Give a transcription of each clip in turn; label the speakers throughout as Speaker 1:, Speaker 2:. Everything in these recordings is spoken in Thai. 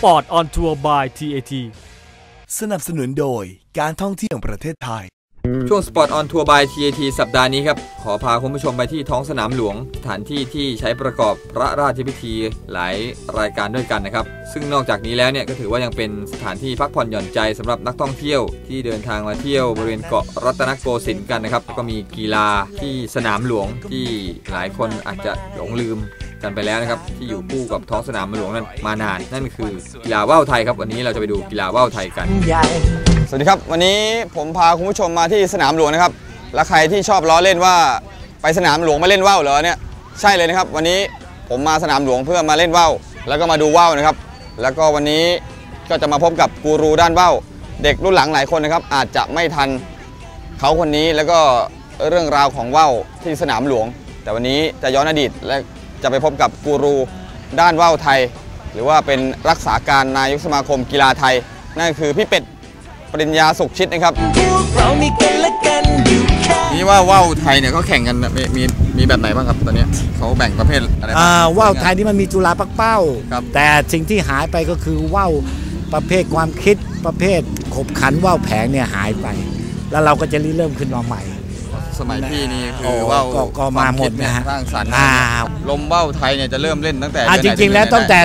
Speaker 1: Sport on Tour by TAT
Speaker 2: สนับสนุนโดยการท่องเที่ยวแห่งประเทศไทย
Speaker 3: ช่วง Spot on Tour by TAT สัปดาห์นี้ครับ ขอพาคุณผู้ชมไปที่ท้องสนามหลวง สถานที่ที่ใช้ประกอบพระราชพิธีหลายรายการด้วยกันนะครับ ซึ่งนอกจากนี้แล้วเนี่ยก็ถือว่ายังเป็นสถานที่พักผ่อนหย่อนใจสำหรับนักท่องเที่ยวที่เดินทางมาเที่ยวบริเวณเกาะรัตนโกสินทร์กันนะครับ ก็มีกีฬาที่สนามหลวงที่หลายคนอาจจะหลงลืม กันไปแล้วนะครับที่อยู่คู่กับท้องสนามหลวงนั้นมานาน นั่นคือกีฬาว่าวไทยครับวันนี้เราจะไปดูกีฬาว่าวไทยกัน
Speaker 4: สวัสดีครับ วันนี้ผมพาคุณผู้ชมมาที่สนามหลวงนะครับและใครที่ชอบล้อเล่นว่าไปสนามหลวงมาเล่นว่าวเหรอเนี่ยใช่เลยนะครับ วันนี้ผมมาสนามหลวงเพื่อมาเล่นว่าวแล้วก็มาดูว่าวนะครับ แล้วก็วันนี้ก็จะมาพบกับกูรูด้านว่าวเด็กรุ่นหลังหลายคนนะครับ อาจจะไม่ทันเขาคนนี้แล้วก็เรื่องราวของว่าวที่สนามหลวง แต่วันนี้จะย้อนอดีตและ จะไปพบกับกูรูด้านว่าวไทย หรือว่าเป็นรักษาการนายกสมาคมกีฬาไทย นั่นคือพี่เป็ดปริญญาสุขชิดนะครับนี่ว่าว่าวไทยเนี่ยเขาแข่งกันมีมีมีแบบไหนบ้างครับตอนนี้เขาแบ่งประเภทอะไรบ้าง
Speaker 5: อ่าว่าวไทยนี่มันมีจุฬาปักเป้า
Speaker 4: ครับ
Speaker 5: แต่สิ่งที่หายไปก็คือว่าวประเภทความคิดประเภทขบขันว่าวแผงเนี่ยหายไป แล้วเราก็จะริเริ่มขึ้นมาใหม่
Speaker 4: สมัยพี่นี่คื
Speaker 5: โอ้
Speaker 4: อว่าว
Speaker 5: ก็ก็มาหมดนะฮะ
Speaker 4: สร้างสรรค์
Speaker 5: อ่า
Speaker 4: ลมว่าวไทยเนี่ยจะเริ่มเล่นตั้งแต่
Speaker 5: อ่า
Speaker 4: เดื
Speaker 5: จ
Speaker 4: อนไหน
Speaker 5: ริง ๆ แล้ว
Speaker 4: ถึ
Speaker 5: ตั้ง
Speaker 4: เดือนไหน
Speaker 5: แต่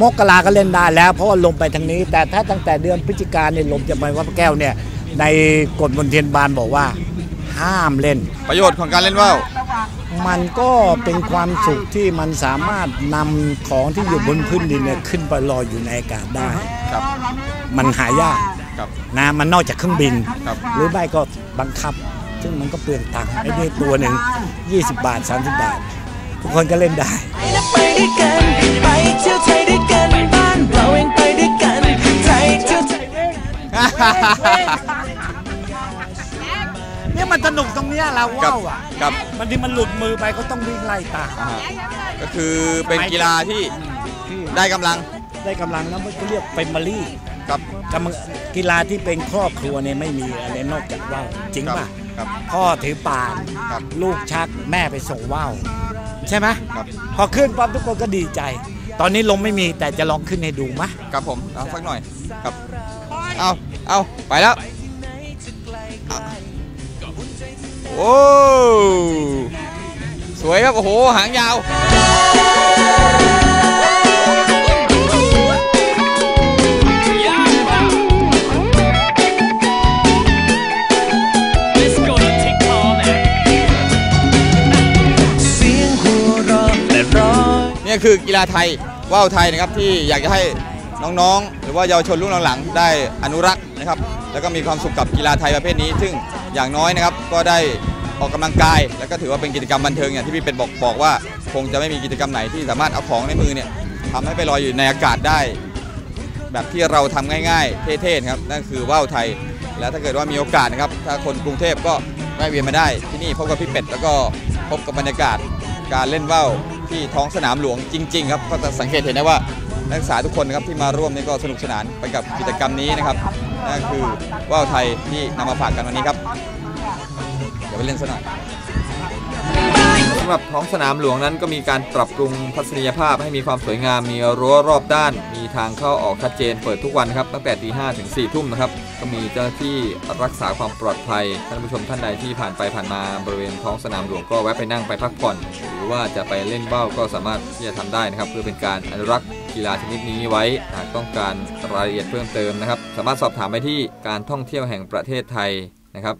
Speaker 5: มกราก็เล่นได้แล้ว เพราะว่าลมไปทางนี้ แต่ถ้าตั้งแต่เดือนพฤศจิกาเนี่ยลมจะไปวัดพระแก้วเนี่ยในกฎมนเทียนบานบอกว่า ห้ามเล่น
Speaker 4: ประโยชน์ของการเล่นว่าว
Speaker 5: มันก็เป็นความสุขที่มันสามารถนำของที่อยู่บนพื้นดินเนี่ยขึ้นไปลอยอยู่ในอากาศได้
Speaker 4: ครับ
Speaker 5: มันหายาก
Speaker 4: ครับ
Speaker 5: นะมันนอกจากเครื่องบิน
Speaker 4: ครับ
Speaker 5: หรือไม่ก็บังคับ ซึ่งมันก็เปลืองตังค์ไอ้นี่ตัวหนึ่ง20 บาท 30 บาท ทุกคนก็เล่นได้
Speaker 6: ไปด้วยกันไปเที่ยวไทยด้วยกันบ้านเราเองไปด้วยกันไทยเที่ยวไทย
Speaker 5: เนี่ยมันสนุกตรงเนี้ยเรา
Speaker 4: ครับ
Speaker 5: ว่าวอะ
Speaker 4: ครับ
Speaker 5: บางทีมันหลุดมือไปก็ต้องวิ่งไล่ตาม
Speaker 4: อ่าฮะก็คือเป็นกีฬาที่
Speaker 5: ที่
Speaker 4: ได้กำลัง
Speaker 5: ได้กำลังแล้วมันก็เรียกเป็นมารี่
Speaker 4: ครับ
Speaker 5: กำลังกีฬาที่เป็นครอบครัวเนี่ยไม่มีอะไรนอกจากว่าวจริงป่ะ
Speaker 4: ครับ
Speaker 5: พ่อถือป่าน
Speaker 4: ครับ
Speaker 5: ลูกชักแม่ไปส่งว่าวใช่ไหม
Speaker 4: ครับ
Speaker 5: พอขึ้นปั๊บทุกคนก็ดีใจ ตอนนี้ลมไม่มีแต่จะลองขึ้นให้ดูมะ
Speaker 4: ครับผมเอาสักหน่อยครับเอาเอาไปแล้วเอาโอ้สวยครับโอ้โหหางยาว นี่คือกีฬาไทยว่าวไทยนะครับที่อยากจะให้น้องๆ หรือว่าเยาวชนรุ่นหลังๆได้อนุรักษ์นะครับ แล้วก็มีความสุขกับกีฬาไทยประเภทนี้ ซึ่งอย่างน้อยนะครับก็ได้ออกกำลังกาย แล้วก็ถือว่าเป็นกิจกรรมบันเทิงอย่างที่พี่เป็นบอกบอกว่าคงจะไม่มีกิจกรรมไหนที่สามารถเอาของในมือเนี่ยทำให้ไปลอยอยู่ในอากาศได้ แบบที่เราทำง่ายๆ เท่ๆครับนั่นคือว่าวไทย แล้วถ้าเกิดว่ามีโอกาสนะครับถ้าคนกรุงเทพก็แวะเวียนมาได้ที่นี่พบกับพี่เป็ดแล้วก็พบกับบรรยากาศการเล่นว่าว ที่ท้องสนามหลวงจริง ๆ ครับก็จะสังเกตเห็นได้ว่านักศึกษาทุกคนนะครับที่มาร่วมนี่ก็สนุกสนานไปกับกิจกรรมนี้นะครับนั่นคือว่าวไทยที่นำมาฝากกันวันนี้ครับเดี๋ยวไปเล่นซะหน่อย
Speaker 3: สำหรับท้องสนามหลวงนั้นก็มีการปรับปรุงทัศนียภาพให้มีความสวยงามมีรั้วรอบด้าน มีทางเข้าออกชัดเจนเปิดทุกวันครับตั้งแต่ตีห้ถึง4ี่ทุ่มนะครับ ก็มีเจ้าหน้าที่รักษาความปลอดภัย ท่านผู้ชมท่านใดที่ผ่านไปผ่านมาบริเวณท้องสนามหลวงก็แวะไปนั่งไปพักผ่อน หรือว่าจะไปเล่นเบ้าก็สามารถที่จะทำได้นะครับ เพื่อเป็นการอนุรักษ์กีฬาชนิดนี้ไว้ หากต้องการรายละเอียดเพิ่มเติมนะครับ สามารถสอบถามไปที่การท่องเที่ยวแห่งประเทศไทยนะครับ